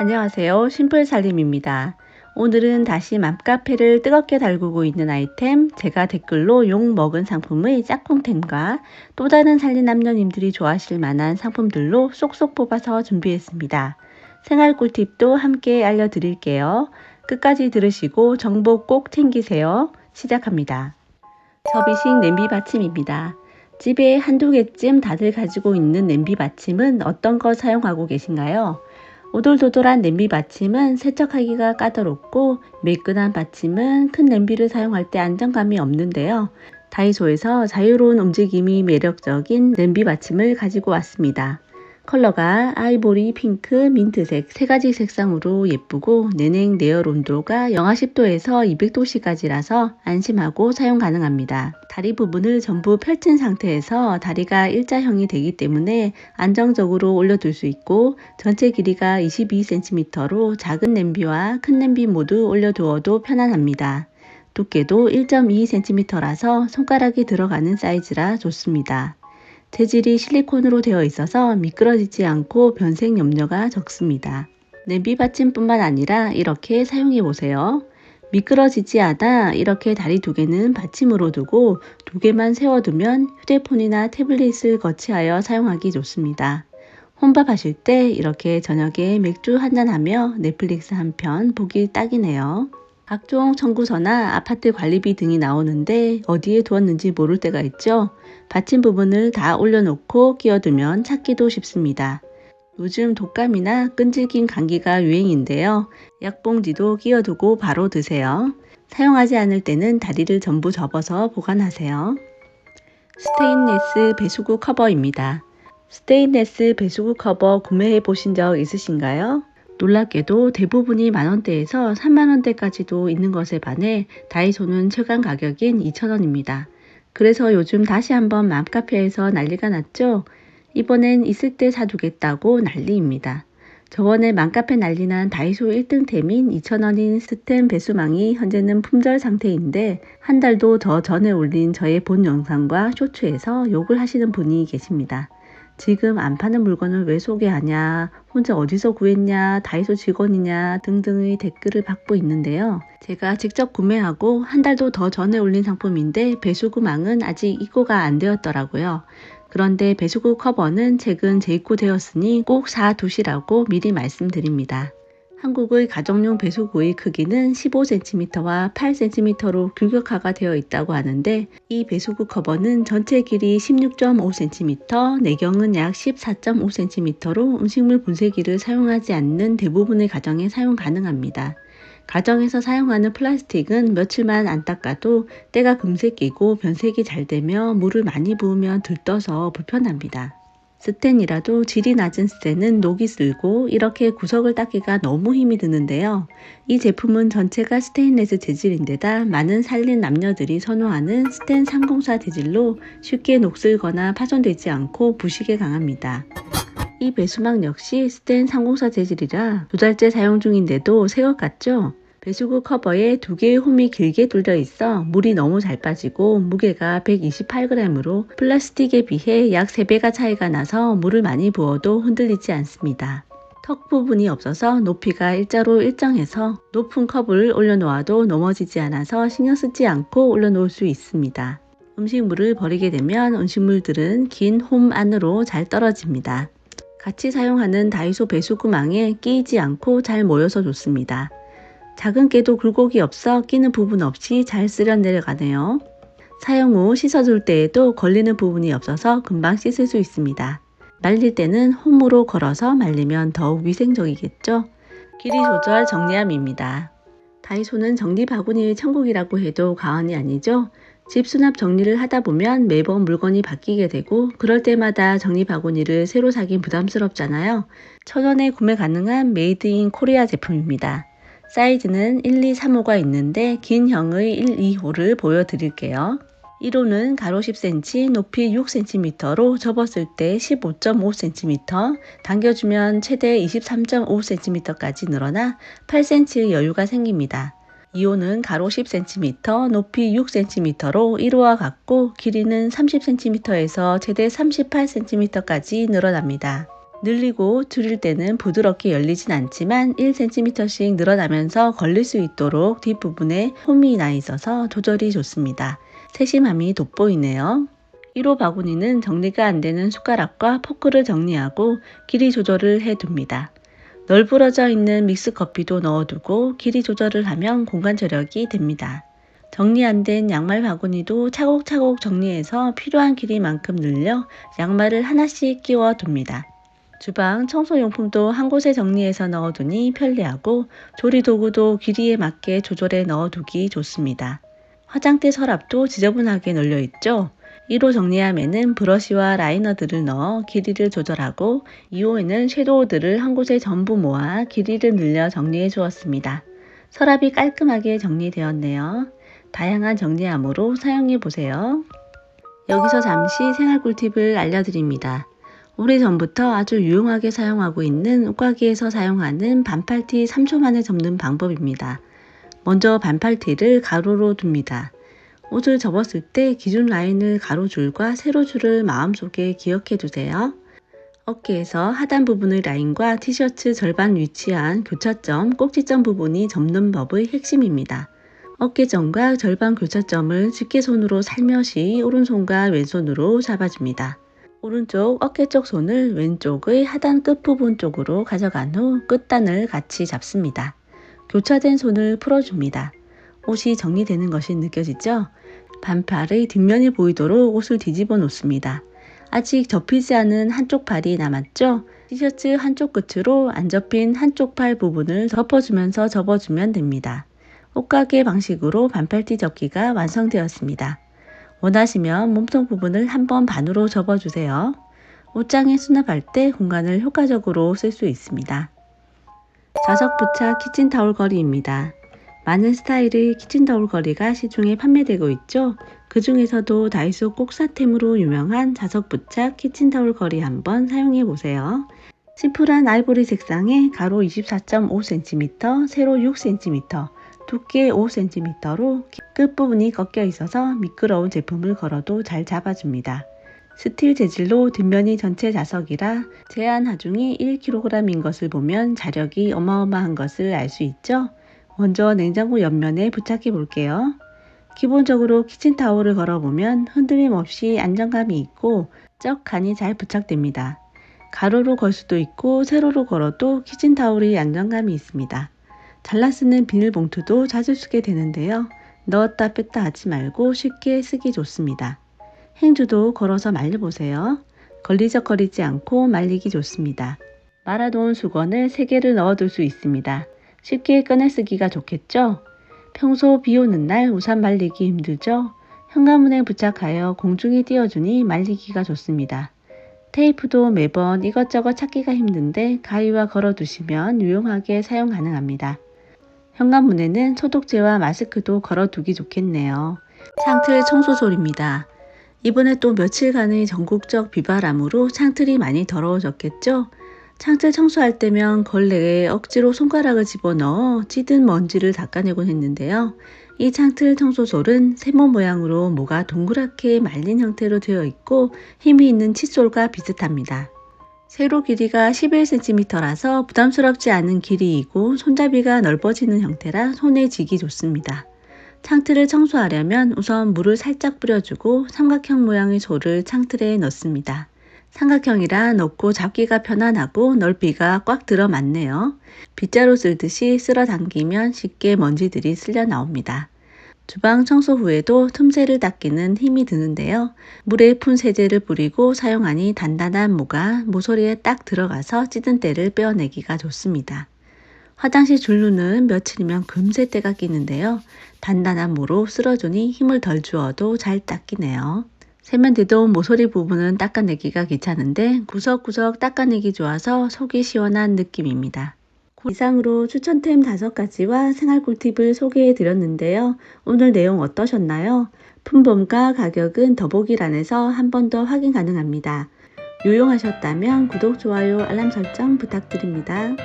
안녕하세요. 심플살림입니다. 오늘은 다시 맘카페를 뜨겁게 달구고 있는 아이템, 제가 댓글로 욕 먹은 상품의 짝꿍템과 또 다른 살린 남녀님들이 좋아하실 만한 상품들로 쏙쏙 뽑아서 준비했습니다. 생활 꿀팁도 함께 알려드릴게요. 끝까지 들으시고 정보 꼭 챙기세요. 시작합니다. 접이식 냄비 받침입니다. 집에 한두 개쯤 다들 가지고 있는 냄비 받침은 어떤 거 사용하고 계신가요? 오돌도돌한 냄비 받침은 세척하기가 까다롭고 매끈한 받침은 큰 냄비를 사용할 때 안정감이 없는데요. 다이소에서 자유로운 움직임이 매력적인 냄비 받침을 가지고 왔습니다. 컬러가 아이보리, 핑크, 민트색 세 가지 색상으로 예쁘고 내냉 내열 온도가 영하 10도에서 200도씨까지라서 안심하고 사용 가능합니다. 다리 부분을 전부 펼친 상태에서 다리가 일자형이 되기 때문에 안정적으로 올려둘 수 있고 전체 길이가 22cm로 작은 냄비와 큰 냄비 모두 올려두어도 편안합니다. 두께도 1.2cm라서 손가락이 들어가는 사이즈라 좋습니다. 재질이 실리콘으로 되어 있어서 미끄러지지 않고 변색 염려가 적습니다. 냄비 받침뿐만 아니라 이렇게 사용해 보세요. 미끄러지지 않아 이렇게 다리 두 개는 받침으로 두고 두 개만 세워두면 휴대폰이나 태블릿을 거치하여 사용하기 좋습니다. 혼밥 하실 때 이렇게 저녁에 맥주 한잔하며 넷플릭스 한 편 보기 딱이네요. 각종 청구서나 아파트 관리비 등이 나오는데 어디에 두었는지 모를 때가 있죠. 받침 부분을 다 올려놓고 끼워두면 찾기도 쉽습니다. 요즘 독감이나 끈질긴 감기가 유행인데요. 약봉지도 끼워두고 바로 드세요. 사용하지 않을 때는 다리를 전부 접어서 보관하세요. 스테인레스 배수구 커버입니다. 스테인레스 배수구 커버 구매해 보신 적 있으신가요? 놀랍게도 대부분이 만원대에서 3만원대까지도 있는 것에 반해 다이소는 최강 가격인 2천원입니다. 그래서 요즘 다시 한번 맘카페에서 난리가 났죠? 이번엔 있을 때 사두겠다고 난리입니다. 저번에 맘카페 난리난 다이소 1등템인 2,000원인 스템 배수망이 현재는 품절 상태인데 한 달도 더 전에 올린 저의 본 영상과 쇼츠에서 욕을 하시는 분이 계십니다. 지금 안 파는 물건을 왜 소개하냐, 혼자 어디서 구했냐, 다이소 직원이냐 등등의 댓글을 받고 있는데요. 제가 직접 구매하고 한 달도 더 전에 올린 상품인데 배수구망은 아직 입고가 안 되었더라고요. 그런데 배수구 커버는 최근 재입고되었으니 꼭 사두시라고 미리 말씀드립니다. 한국의 가정용 배수구의 크기는 15cm와 8cm로 규격화가 되어 있다고 하는데 이 배수구 커버는 전체 길이 16.5cm, 내경은 약 14.5cm로 음식물 분쇄기를 사용하지 않는 대부분의 가정에 사용 가능합니다. 가정에서 사용하는 플라스틱은 며칠만 안 닦아도 때가 금세 끼고 변색이 잘 되며 물을 많이 부으면 들떠서 불편합니다. 스텐이라도 질이 낮은 스텐은 녹이 슬고 이렇게 구석을 닦기가 너무 힘이 드는데요. 이 제품은 전체가 스테인레스 재질인데다 많은 살린 남녀들이 선호하는 스텐 304 재질로 쉽게 녹슬거나 파손되지 않고 부식에 강합니다. 이 배수망 역시 스텐 304 재질이라 두 달째 사용 중인데도 새 것 같죠? 배수구 커버에 두 개의 홈이 길게 뚫려 있어 물이 너무 잘 빠지고 무게가 128g으로 플라스틱에 비해 약 3배가 차이가 나서 물을 많이 부어도 흔들리지 않습니다. 턱 부분이 없어서 높이가 일자로 일정해서 높은 컵을 올려놓아도 넘어지지 않아서 신경 쓰지 않고 올려놓을 수 있습니다. 음식물을 버리게 되면 음식물들은 긴 홈 안으로 잘 떨어집니다. 같이 사용하는 다이소 배수구망에 끼이지 않고 잘 모여서 좋습니다. 작은 깨도 굴곡이 없어 끼는 부분 없이 잘 쓸어 내려가네요. 사용 후 씻어줄 때에도 걸리는 부분이 없어서 금방 씻을 수 있습니다. 말릴 때는 홈으로 걸어서 말리면 더욱 위생적이겠죠? 길이 조절 정리함입니다. 다이소는 정리 바구니의 천국이라고 해도 과언이 아니죠? 집 수납 정리를 하다 보면 매번 물건이 바뀌게 되고 그럴 때마다 정리 바구니를 새로 사긴 부담스럽잖아요. 천원에 구매 가능한 메이드 인 코리아 제품입니다. 사이즈는 1, 2, 3호가 있는데 긴 형의 1, 2호를 보여드릴게요. 1호는 가로 10cm, 높이 6cm로 접었을 때 15.5cm, 당겨주면 최대 23.5cm까지 늘어나 8cm의 여유가 생깁니다. 2호는 가로 10cm, 높이 6cm로 1호와 같고 길이는 30cm에서 최대 38cm까지 늘어납니다. 늘리고 줄일 때는 부드럽게 열리진 않지만 1cm씩 늘어나면서 걸릴 수 있도록 뒷부분에 홈이 나 있어서 조절이 좋습니다. 세심함이 돋보이네요. 1호 바구니는 정리가 안 되는 숟가락과 포크를 정리하고 길이 조절을 해둡니다. 널브러져 있는 믹스 커피도 넣어두고 길이 조절을 하면 공간 절약이 됩니다. 정리 안 된 양말 바구니도 차곡차곡 정리해서 필요한 길이만큼 늘려 양말을 하나씩 끼워 둡니다. 주방 청소용품도 한 곳에 정리해서 넣어두니 편리하고 조리도구도 길이에 맞게 조절해 넣어두기 좋습니다. 화장대 서랍도 지저분하게 널려 있죠? 1호 정리함에는 브러쉬와 라이너들을 넣어 길이를 조절하고 2호에는 섀도우들을 한 곳에 전부 모아 길이를 늘려 정리해 주었습니다. 서랍이 깔끔하게 정리되었네요. 다양한 정리함으로 사용해 보세요. 여기서 잠시 생활 꿀팁을 알려드립니다. 오래전부터 아주 유용하게 사용하고 있는 옷가게에서 사용하는 반팔티 3초 만에 접는 방법입니다. 먼저 반팔티를 가로로 둡니다. 옷을 접었을 때 기준 라인을 가로줄과 세로줄을 마음속에 기억해 두세요. 어깨에서 하단 부분의 라인과 티셔츠 절반 위치한 교차점, 꼭지점 부분이 접는 법의 핵심입니다. 어깨점과 절반 교차점을 집게손으로 살며시 오른손과 왼손으로 잡아줍니다. 오른쪽 어깨 쪽 손을 왼쪽의 하단 끝부분 쪽으로 가져간 후 끝단을 같이 잡습니다. 교차된 손을 풀어줍니다. 옷이 정리되는 것이 느껴지죠? 반팔의 뒷면이 보이도록 옷을 뒤집어 놓습니다. 아직 접히지 않은 한쪽 팔이 남았죠? 티셔츠 한쪽 끝으로 안 접힌 한쪽 팔 부분을 덮어주면서 접어주면 됩니다. 옷가게 방식으로 반팔티 접기가 완성되었습니다. 원하시면 몸통 부분을 한번 반으로 접어주세요. 옷장에 수납할 때 공간을 효과적으로 쓸 수 있습니다. 자석 부착 키친타올 거리입니다. 많은 스타일의 키친타올 거리가 시중에 판매되고 있죠. 그 중에서도 다이소 꼭사템으로 유명한 자석 부착 키친타올 거리 한번 사용해 보세요. 심플한 아이보리 색상에 가로 24.5cm, 세로 6cm, 두께 5cm로 끝부분이 꺾여 있어서 미끄러운 제품을 걸어도 잘 잡아줍니다. 스틸 재질로 뒷면이 전체 자석이라 제한 하중이 1kg인 것을 보면 자력이 어마어마한 것을 알 수 있죠? 먼저 냉장고 옆면에 부착해 볼게요. 기본적으로 키친타올을 걸어보면 흔들림 없이 안정감이 있고 쩍하니 잘 부착됩니다. 가로로 걸 수도 있고 세로로 걸어도 키친타올이 안정감이 있습니다. 잘라 쓰는 비닐봉투도 자주 쓰게 되는데요. 넣었다 뺐다 하지 말고 쉽게 쓰기 좋습니다. 행주도 걸어서 말려보세요. 걸리적거리지 않고 말리기 좋습니다. 말아놓은 수건을 3개를 넣어둘 수 있습니다. 쉽게 꺼내 쓰기가 좋겠죠? 평소 비 오는 날 우산 말리기 힘들죠? 현관문에 부착하여 공중에 띄워주니 말리기가 좋습니다. 테이프도 매번 이것저것 찾기가 힘든데 가위와 걸어두시면 유용하게 사용 가능합니다. 현관문에는 소독제와 마스크도 걸어두기 좋겠네요. 창틀 청소솔입니다. 이번에 또 며칠간의 전국적 비바람으로 창틀이 많이 더러워졌겠죠? 창틀 청소할 때면 걸레에 억지로 손가락을 집어넣어 찌든 먼지를 닦아내곤 했는데요. 이 창틀 청소솔은 세모 모양으로 모가 동그랗게 말린 형태로 되어 있고 힘이 있는 칫솔과 비슷합니다. 세로 길이가 11cm라서 부담스럽지 않은 길이이고 손잡이가 넓어지는 형태라 손에 쥐기 좋습니다. 창틀을 청소하려면 우선 물을 살짝 뿌려주고 삼각형 모양의 솔을 창틀에 넣습니다. 삼각형이라 넣고 잡기가 편안하고 넓이가 꽉 들어 맞네요. 빗자루 쓸듯이 쓸어 당기면 쉽게 먼지들이 쓸려 나옵니다. 주방 청소 후에도 틈새를 닦기는 힘이 드는데요. 물에 푼 세제를 뿌리고 사용하니 단단한 모가 모서리에 딱 들어가서 찌든 때를 빼어내기가 좋습니다. 화장실 줄눈은 며칠이면 금세 때가 끼는데요. 단단한 모로 쓸어주니 힘을 덜 주어도 잘 닦이네요. 세면대도 모서리 부분은 닦아내기가 귀찮은데 구석구석 닦아내기 좋아서 속이 시원한 느낌입니다. 이상으로 추천템 5가지와 생활 꿀팁을 소개해 드렸는데요. 오늘 내용 어떠셨나요? 품번과 가격은 더보기란에서 한 번 더 확인 가능합니다. 유용하셨다면 구독, 좋아요, 알람 설정 부탁드립니다.